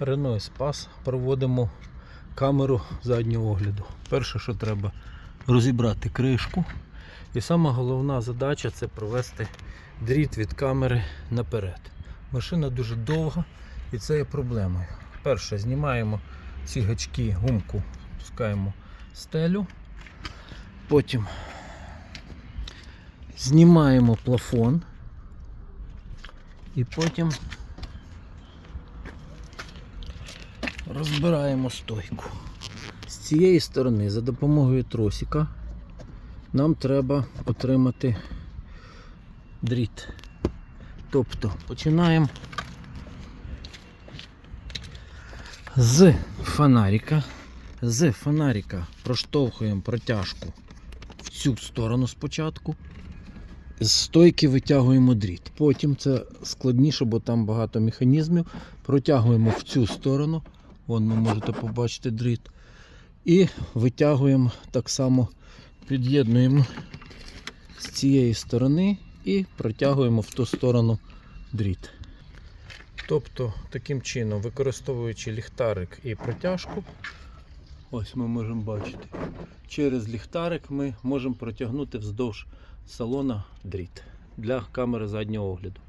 Renault Спас проводимо камеру заднього огляду. Перше, що треба розібрати кришку. І сама головна задача це провести дріт від камери наперед. Машина дуже довга і це є проблемою. Перше, знімаємо ці гачки, гумку, пускаємо стелю. Потім знімаємо плафон. І потім розбираємо стойку. З цієї сторони за допомогою тросика нам треба отримати дріт. Тобто починаємо з фонарика. З фонарика проштовхуємо протяжку в цю сторону спочатку. З стойки витягуємо дріт. Потім це складніше, бо там багато механізмів. Протягуємо в цю сторону. Вон ви можете побачити дріт. І витягуємо так само, під'єднуємо з цієї сторони і протягуємо в ту сторону дріт. Тобто, таким чином, використовуючи ліхтарик і протяжку, ось ми можемо бачити, через ліхтарик ми можемо протягнути вздовж салона дріт для камери заднього огляду.